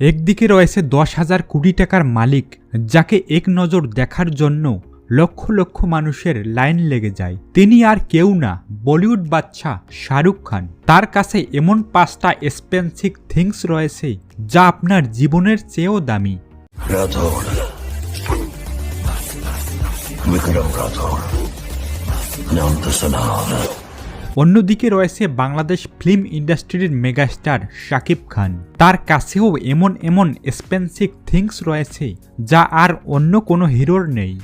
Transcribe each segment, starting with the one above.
একদিকে রয়েছে দশ হাজার কোটি টাকার মালিক, যাকে এক নজর দেখার জন্য লক্ষ লক্ষ মানুষের লাইন লেগে যায়। তিনি আর কেউ না, বলিউড বাচ্চা শাহরুখ খান। তার কাছে এমন পাঁচটা এক্সপেন্সিভ থিংস রয়েছে, যা আপনার জীবনের চেয়েও দামি। বিক্রম অন্যদিকে রয়েছে বাংলাদেশ ফিল্ম ইন্ডাস্ট্রির মেগাস্টার শাকিব খান। তার কাছেও এমন এমন এক্সপেন্সিভ থিংস রয়েছে যা আর অন্য কোনো হিরোর নেই।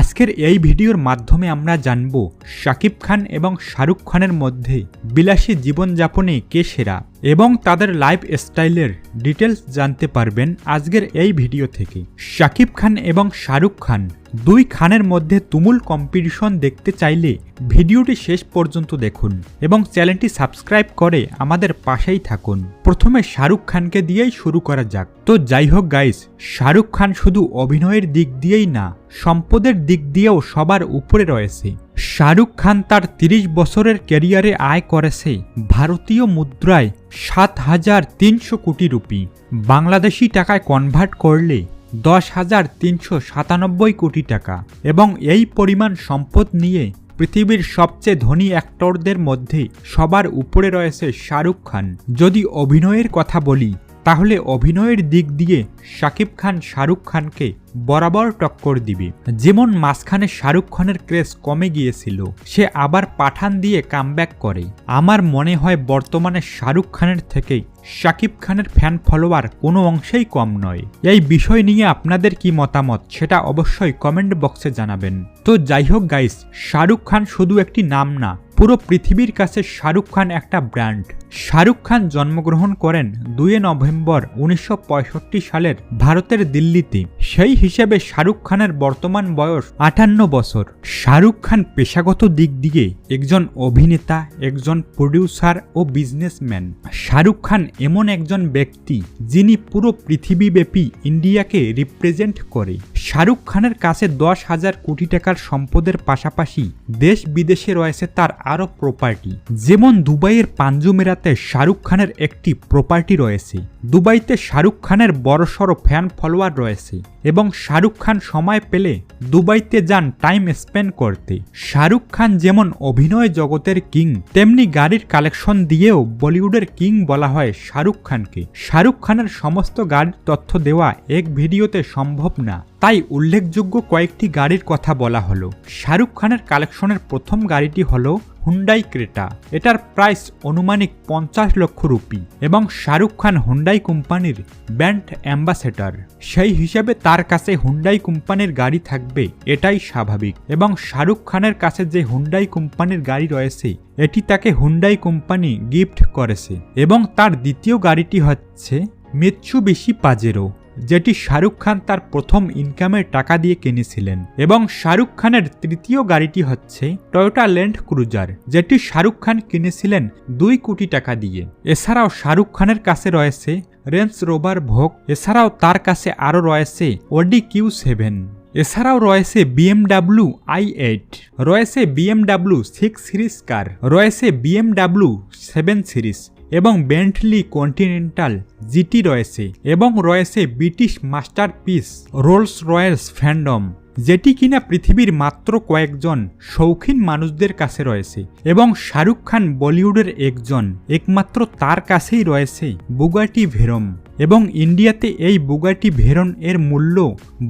আজকের এই ভিডিওর মাধ্যমে আমরা জানব শাকিব খান এবং শাহরুখ খানের মধ্যে বিলাসী জীবনযাপনে কে সেরা। এবং তাদের লাইফ স্টাইলের ডিটেলস জানতে পারবেন আজকের এই ভিডিও থেকে। শাকিব খান এবং শাহরুখ খান দুই খানের মধ্যে তুমুল কম্পিটিশন দেখতে চাইলে ভিডিওটি শেষ পর্যন্ত দেখুন এবং চ্যানেলটি সাবস্ক্রাইব করে আমাদের পাশেই থাকুন। প্রথমে শাহরুখ খানকে দিয়েই শুরু করা যাক। তো যাই হোক গাইস শাহরুখ খান শুধু অভিনয়ের দিক দিয়েই না, সম্পদের দিক দিয়েও সবার উপরে রয়েছে। শাহরুখ খান তার ৩০ বছরের ক্যারিয়ারে আয় করেছে ভারতীয় মুদ্রায় সাত হাজার তিনশো কোটি রুপি। বাংলাদেশি টাকায় কনভার্ট করলে দশ হাজার তিনশো সাতানব্বই কোটি টাকা এবং এই পরিমাণ সম্পদ নিয়ে পৃথিবীর সবচেয়ে ধনী অ্যাক্টরদের মধ্যে সবার উপরে রয়েছে শাহরুখ খান। যদি অভিনয়ের কথা বলি তাহলে অভিনয়ের দিক দিয়ে শাকিব খান শাহরুখ খানকে বরাবর টক্কর দিবে। যেমন মাঝখানে শাহরুখ খানের ক্রেজ কমে গিয়েছিল, সে আবার পাঠান দিয়ে কামব্যাক করে। আমার মনে হয় বর্তমানে শাহরুখ খানের থেকে শাকিব খানের ফ্যান ফলোয়ার কোনো অংশেই কম নয়। এই বিষয় নিয়ে আপনাদের কি মতামত, সেটা অবশ্যই কমেন্ট বক্সে জানাবেন। তো যাই হোক গাইস শাহরুখ খান শুধু একটি নাম না পুরো পৃথিবীর কাছে শাহরুখ খান একটা ব্র্যান্ড। শাহরুখ খান জন্মগ্রহণ করেন দুই নভেম্বর উনিশশো পঁয়ষট্টি সালের ভারতের দিল্লিতে। সেই হিসেবে শাহরুখ খানের বর্তমান বয়স আটান্ন বছর। শাহরুখ খান পেশাগত দিক দিয়ে একজন অভিনেতা, একজন প্রডিউসার ও বিজনেসম্যান শাহরুখ খান এমন একজন ব্যক্তি যিনি পুরো পৃথিবীব্যাপী ইন্ডিয়াকে রিপ্রেজেন্ট করে। শাহরুখ খানের কাছে দশ হাজার কোটি টাকার সম্পদের পাশাপাশি দেশ বিদেশে রয়েছে তার আরও প্রপার্টি যেমন দুবাইয়ের পাঞ্জুমেরাতে শাহরুখ খানের একটি প্রপার্টি রয়েছে। দুবাইতে শাহরুখ খানের বড়সড় ফ্যান ফলোয়ার রয়েছে এবং শাহরুখ খান সময় পেলে দুবাইতে যান টাইম স্পেন্ড করতে। শাহরুখ খান যেমন অভিনয় জগতের কিং তেমনি গাড়ির কালেকশন দিয়েও বলিউডের কিং বলা হয় শাহরুখ খানকে। শাহরুখ খানের সমস্ত গাড়ির তথ্য দেওয়া এক ভিডিওতে সম্ভব না। তাই উল্লেখযোগ্য কয়েকটি গাড়ির কথা বলা হলো। শাহরুখ খানের কালেকশনের প্রথম গাড়িটি হলো হুন্ডাই ক্রেটা এটার প্রাইস অনুমানিক পঞ্চাশ লক্ষ রুপি এবং শাহরুখ খান হুন্ডাই কোম্পানির ব্যান্ড অ্যাম্বাসেডর সেই হিসাবে তার কাছে হুন্ডাই কোম্পানির গাড়ি থাকবে, এটাই স্বাভাবিক। এবং শাহরুখ খানের কাছে যে হুন্ডাই কোম্পানির গাড়ি রয়েছে, এটি তাকে হুন্ডাই কোম্পানি গিফট করেছে। এবং তার দ্বিতীয় গাড়িটি হচ্ছে মিৎসুবিশি পাজেরো যেটি শাহরুখ খান তার প্রথম ইনকামের টাকা দিয়ে কিনেছিলেন। এবং শাহরুখ খানের তৃতীয় গাড়িটি হচ্ছে টয়োটা ল্যান্ড ক্রুজার যেটি শাহরুখ খান কিনেছিলেন দুই কোটি টাকা দিয়ে। এছাড়াও শাহরুখ খানের কাছে রয়েছে রেঞ্জ রোভার ভোগ এছাড়াও তার কাছে আরও রয়েছে ওডি কিউ সেভেন এছাড়াও রয়েছে বিএমডাব্লিউ আই এইট রয়েছে বিএমডাব্লু সিক্স সিরিজ কার রয়েছে বিএমডাব্লু সেভেন সিরিজ এবং বেন্টলি কন্টিনেন্টাল জিটি রয়েছে এবং রয়েছে British masterpiece Rolls Royce Phantom. যেটি কিনা পৃথিবীর মাত্র কয়েকজন শৌখিন মানুষদের কাছে রয়েছে এবং শাহরুখ খান বলিউডের একজন, একমাত্র তার কাছেই রয়েছে বুগাটি ভেরম এবং ইন্ডিয়াতে এই বুগাটি ভেরন এর মূল্য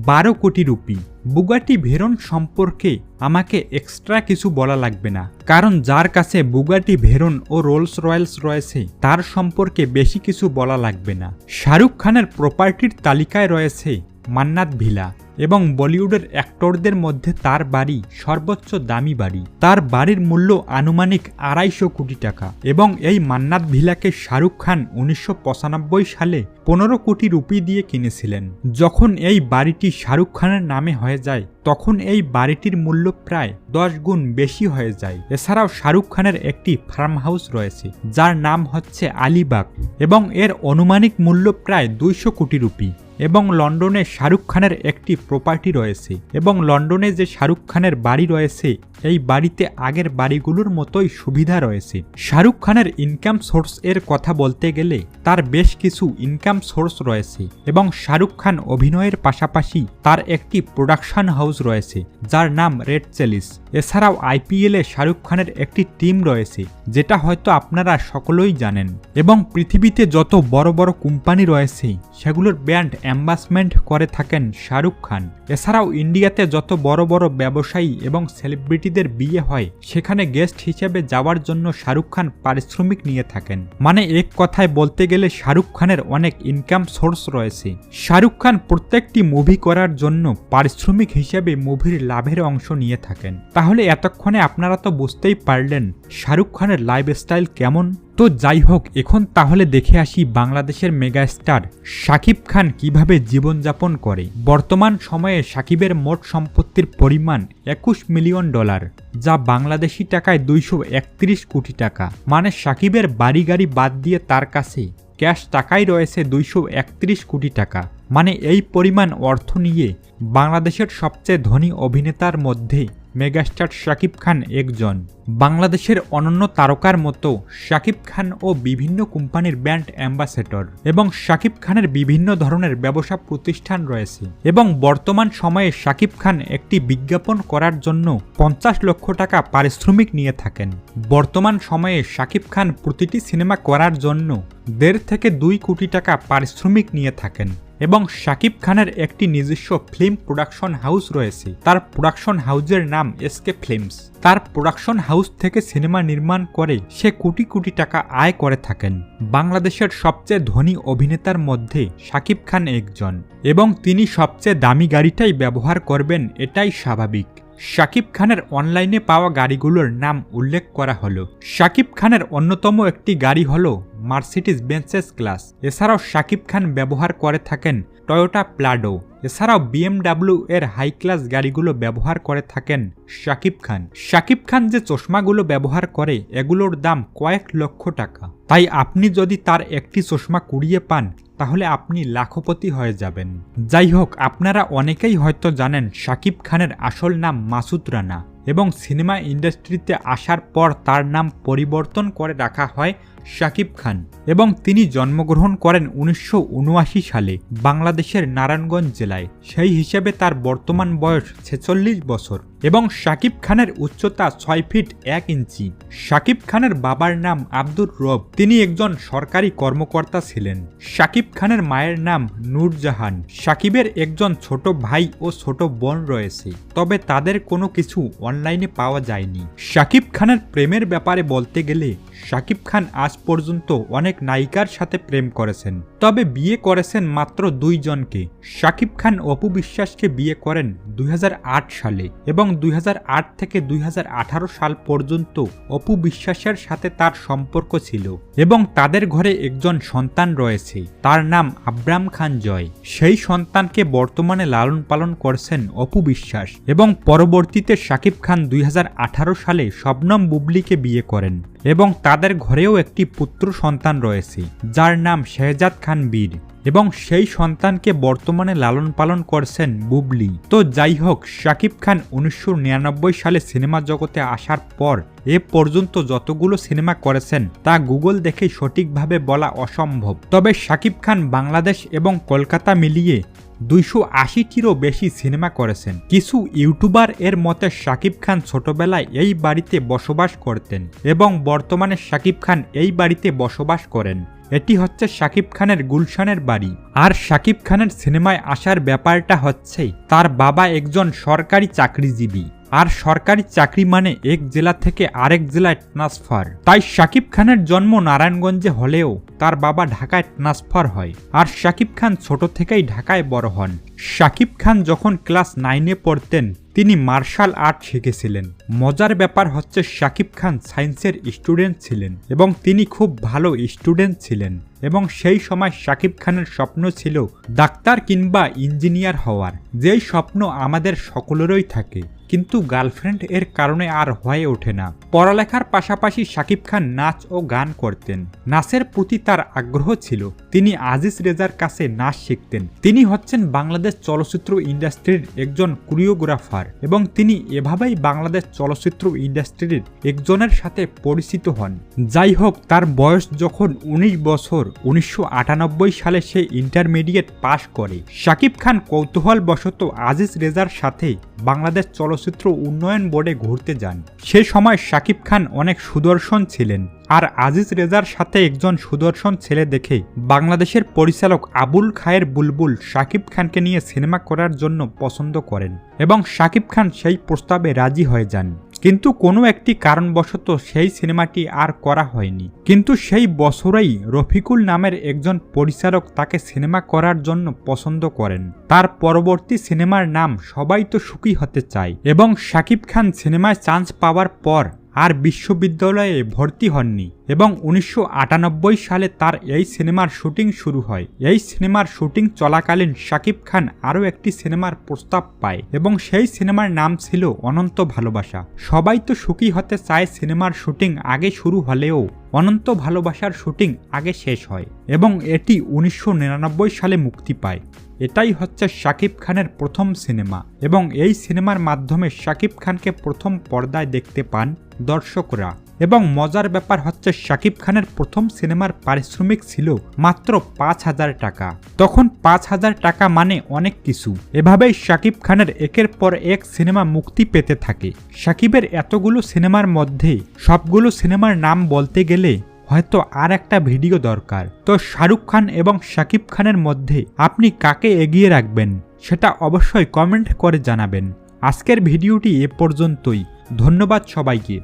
বারো কোটি রুপি। বুগাটি ভেরন সম্পর্কে আমাকে এক্সট্রা কিছু বলা লাগবে না, কারণ যার কাছে বুগাটি ভেরন ও রোলস রয়েলস রয়েছে, তার সম্পর্কে বেশি কিছু বলা লাগবে না। শাহরুখ খানের প্রপার্টির তালিকায় রয়েছে মান্নাত ভিলা। এবং বলিউডের অ্যাক্টরদের মধ্যে তার বাড়ি সর্বোচ্চ দামি বাড়ি। তার বাড়ির মূল্য আনুমানিক আড়াইশো কোটি টাকা এবং এই মান্নাত ভিলাকে শাহরুখ খান উনিশশো পঁচানব্বই সালে পনেরো কোটি রুপি দিয়ে কিনেছিলেন। যখন এই বাড়িটি শাহরুখ খানের নামে হয়ে যায়, তখন এই বাড়িটির মূল্য প্রায় দশ গুণ বেশি হয়ে যায়। এছাড়াও শাহরুখ খানের একটি ফার্ম হাউস রয়েছে, যার নাম হচ্ছে আলিবাগ এবং এর অনুমানিক মূল্য প্রায় দুইশো কোটি রুপি। এবং লন্ডনে শাহরুখ খানের একটি প্রপার্টি রয়েছে এবং লন্ডনে যে শাহরুখ খানের বাড়ি রয়েছে, এই বাড়িতে আগের বাড়িগুলোর মতোই সুবিধা রয়েছে। শাহরুখ খানের ইনকাম সোর্স এর কথা বলতে গেলে তার বেশ কিছু ইনকাম সোর্স রয়েছে এবং শাহরুখ খান অভিনয়ের পাশাপাশি তার একটি প্রোডাকশন হাউস রয়েছে, যার নাম রেড চেলিস এছাড়াও আইপিএল শাহরুখ খানের একটি টিম রয়েছে, যেটা হয়তো আপনারা সকলেই জানেন। এবং পৃথিবীতে যত বড় বড় কোম্পানি রয়েছে, সেগুলোর ব্র্যান্ড অ্যাম্বাসমেন্ট করে থাকেন শাহরুখ খান। এছাড়াও ইন্ডিয়াতে যত বড় বড় ব্যবসায়ী এবং সেলিব্রিটিদের বিয়ে হয়, সেখানে গেস্ট হিসেবে যাওয়ার জন্য শাহরুখ খান পারিশ্রমিক নিয়ে থাকেন। মানে এক কথায় বলতে গেলে শাহরুখ খানের অনেক ইনকাম সোর্স রয়েছে। শাহরুখ খান প্রত্যেকটি মুভি করার জন্য পারিশ্রমিক হিসেবে মুভির লাভের অংশ নিয়ে থাকেন। তাহলে এতক্ষণে আপনারা তো বুঝতেই পারলেন শাহরুখ খানের লাইফস্টাইল কেমন। তো যাই হোক এখন তাহলে দেখে আসি বাংলাদেশের মেগাস্টার শাকিব খান কীভাবে জীবনযাপন করে। বর্তমান সময়ে শাকিবের মোট সম্পত্তির পরিমাণ একুশ মিলিয়ন ডলার, যা বাংলাদেশি টাকায় দুইশো একত্রিশ কোটি টাকা। মানে শাকিবের বাড়ি গাড়ি বাদ দিয়ে তার কাছে ক্যাশ টাকাই রয়েছে দুইশো একত্রিশ কোটি টাকা। মানে এই পরিমাণ অর্থ নিয়ে বাংলাদেশের সবচেয়ে ধনী অভিনেতার মধ্যে মেগাস্টার শাকিব খান একজন। বাংলাদেশের অনন্য তারকার মতো শাকিব খান ও বিভিন্ন কোম্পানির ব্র্যান্ড অ্যাম্বাসেডর এবং শাকিব খানের বিভিন্ন ধরনের ব্যবসা প্রতিষ্ঠান রয়েছে এবং বর্তমান সময়ে শাকিব খান একটি বিজ্ঞাপন করার জন্য পঞ্চাশ লক্ষ টাকা পারিশ্রমিক নিয়ে থাকেন। বর্তমান সময়ে শাকিব খান প্রতিটি সিনেমা করার জন্য দেড় থেকে দুই কোটি টাকা পারিশ্রমিক নিয়ে থাকেন। এবং শাকিব খানের একটি নিজস্ব ফিল্ম প্রোডাকশন হাউস রয়েছে। তার প্রোডাকশন হাউসের নাম এসকে ফিল্মস তার প্রোডাকশন হাউস থেকে সিনেমা নির্মাণ করে সে কোটি কোটি টাকা আয় করে থাকেন। বাংলাদেশের সবচেয়ে ধনী অভিনেতার মধ্যে শাকিব খান একজন। এবং তিনি সবচেয়ে দামি গাড়িটাই ব্যবহার করবেন, এটাই স্বাভাবিক। শাকিব খানের অনলাইনে পাওয়া গাড়িগুলোর নাম উল্লেখ করা হলো। শাকিব খানের অন্যতম একটি গাড়ি হল মার্সিডিস বেঞ্চেস ক্লাস। এছাড়াও শাকিব খান ব্যবহার করে থাকেন টয়োটা প্লাডো। এছাড়াও বিএমডাব্লিউ এর হাই ক্লাস গাড়িগুলো ব্যবহার করে থাকেন শাকিব খান। শাকিব খান যে চশমাগুলো ব্যবহার করে, এগুলোর দাম কয়েক লক্ষ টাকা। তাই আপনি যদি তার একটি চশমা কুড়িয়ে পান, তাহলে আপনি লাখপতি হয়ে যাবেন। যাই হোক, আপনারা অনেকেই হয়তো জানেন শাকিব খানের আসল নাম মাসুদ রানা এবং সিনেমা ইন্ডাস্ট্রিতে আসার পর তার নাম পরিবর্তন করে রাখা হয় শাকিব খান এবং তিনি জন্মগ্রহণ করেন উনিশশো উনআশি সালে বাংলাদেশের নারায়ণগঞ্জ জেলায়। সেই হিসেবে তার বর্তমান বয়স ছেচল্লিশ বছর এবং শাকিব খানের উচ্চতা ছয় ফিট এক ইঞ্চি। শাকিব খানের বাবার নাম আব্দুর রব। তিনি একজন সরকারি কর্মকর্তা ছিলেন। শাকিব খানের মায়ের নাম নূরজাহান। শাকিবের একজন ছোট ভাই ও ছোট বোন রয়েছে। তবে তাদের কোনো কিছু অনলাইনে পাওয়া যায়নি। শাকিব খানের প্রেমের ব্যাপারে বলতে গেলে, শাকিব খান আজ পর্যন্ত অনেক নায়িকার সাথে প্রেম করেছেন। তবে বিয়ে করেছেন মাত্র দুইজনকে শাকিব খান অপু বিশ্বাসকে বিয়ে করেন দুই হাজার আট সালে এবং দুই হাজার আট থেকে দুই হাজার আঠারো সাল পর্যন্ত অপু বিশ্বাসের সাথে তার সম্পর্ক ছিল এবং তাদের ঘরে একজন সন্তান রয়েছে। তার নাম আব্রাম খান জয়। সেই সন্তানকে বর্তমানে লালন পালন করছেন অপু বিশ্বাস এবং পরবর্তীতে শাকিব খান দুই হাজার আঠারো সালে শবনম বুবলিকে বিয়ে করেন। এবং তাদের ঘরেও একটি পুত্র সন্তান রয়েছে, যার নাম শেহজাদ খান বীর। এবং সেই সন্তানকে বর্তমানে লালন পালন করছেন বুবলি। তো যাই হোক, শাকিব খান উনিশশো নিরানব্বই সালে সিনেমা জগতে আসার পর এ পর্যন্ত যতগুলো সিনেমা করেছেন, তা গুগল দেখে সঠিকভাবে বলা অসম্ভব। তবে শাকিব খান বাংলাদেশ এবং কলকাতা মিলিয়ে দুইশো আশিটিরও বেশি সিনেমা করেছেন। কিছু ইউটিউবার এর মতে, শাকিব খান ছোটবেলায় এই বাড়িতে বসবাস করতেন এবং বর্তমানে শাকিব খান এই বাড়িতে বসবাস করেন। এটি হচ্ছে শাকিব খানের গুলশানের বাড়ি। আর শাকিব খানের সিনেমায় আসার ব্যাপারটা হচ্ছে তার বাবা একজন সরকারি চাকরিজীবী। আর সরকারি চাকরি মানে এক জেলা থেকে আরেক জেলায় ট্রান্সফার তাই শাকিব খানের জন্ম নারায়ণগঞ্জে হলেও তার বাবা ঢাকায় ট্রান্সফার হয় আর শাকিব খান ছোট থেকেই ঢাকায় বড় হন। শাকিব খান যখন ক্লাস নাইনে পড়তেন, তিনি মার্শাল আর্ট শিখেছিলেন। মজার ব্যাপার হচ্ছে শাকিব খান সায়েন্সের স্টুডেন্ট ছিলেন এবং তিনি খুব ভালো স্টুডেন্ট ছিলেন এবং সেই সময় শাকিব খানের স্বপ্ন ছিল ডাক্তার কিংবা ইঞ্জিনিয়ার হওয়ার। যেই স্বপ্ন আমাদের সকলেরই থাকে। কিন্তু গার্লফ্রেন্ড এর কারণে আর হয়ে ওঠে না। পড়ালেখার পাশাপাশি শাকিব খান নাচ ও গান করতেন। নাচের প্রতি তার আগ্রহ ছিল। তিনি আজিজ রেজার কাছে নাচ শিখতেন। তিনি হচ্ছেন বাংলাদেশ চলচ্চিত্র ইন্ডাস্ট্রির একজন কোরিওগ্রাফার এবং তিনি এভাবেই বাংলাদেশ চলচ্চিত্র ইন্ডাস্ট্রির একজনের সাথে পরিচিত হন। যাই হোক, তার বয়স যখন উনিশ বছর, উনিশশো আটানব্বই সালে সে ইন্টারমিডিয়েট পাশ করে। শাকিব খান কৌতূহলবশত আজিজ রেজার সাথে বাংলাদেশ চলচ্চিত্র উন্নয়ন বোর্ডে ঘুরতে যান। সে সময় শাকিব খান অনেক সুদর্শন ছিলেন। আর আজিজ রেজার সাথে একজন সুদর্শন ছেলে দেখে বাংলাদেশের পরিচালক আবুল খায়ের বুলবুল শাকিব খানকে নিয়ে সিনেমা করার জন্য পছন্দ করেন এবং শাকিব খান সেই প্রস্তাবে রাজি হয়ে যান। কিন্তু কোনো একটি কারণবশত সেই সিনেমাটি আর করা হয়নি। কিন্তু সেই বছরেই রফিকুল নামের একজন পরিচালক তাকে সিনেমা করার জন্য পছন্দ করেন। তার পরবর্তী সিনেমার নাম সবাই তো সুখী হতে চায় এবং শাকিব খান সিনেমায় চান্স পাওয়ার পর আর বিশ্ববিদ্যালয়ে ভর্তি হননি এবং উনিশশো আটানব্বই সালে তার এই সিনেমার শুটিং শুরু হয়। এই সিনেমার শুটিং চলাকালীন শাকিব খান আরও একটি সিনেমার প্রস্তাব পায় এবং সেই সিনেমার নাম ছিল অনন্ত ভালোবাসা। সবাই তো সুখী হতে চায় সিনেমার শুটিং আগে শুরু হলেও অনন্ত ভালোবাসার শুটিং আগে শেষ হয় এবং এটি উনিশশো নিরানব্বই সালে মুক্তি পায়। এটাই হচ্ছে শাকিব খানের প্রথম সিনেমা এবং এই সিনেমার মাধ্যমে শাকিব খানকে প্রথম পর্দায় দেখতে পান দর্শকরা। এবং মজার ব্যাপার হচ্ছে শাকিব খানের প্রথম সিনেমার পারিশ্রমিক ছিল মাত্র পাঁচ হাজার টাকা। তখন পাঁচ হাজার টাকা মানে অনেক কিছু। এভাবেই শাকিব খানের একের পর এক সিনেমা মুক্তি পেতে থাকে। শাকিবের এতগুলো সিনেমার মধ্যে সবগুলো সিনেমার নাম বলতে গেলে হয়তো আর একটা ভিডিও দরকার। তো শাহরুখ খান এবং শাকিব খানের মধ্যে আপনি কাকে এগিয়ে রাখবেন, সেটা অবশ্যই কমেন্ট করে জানাবেন। আজকের ভিডিওটি এ পর্যন্তই। ধন্যবাদ সবাইকে।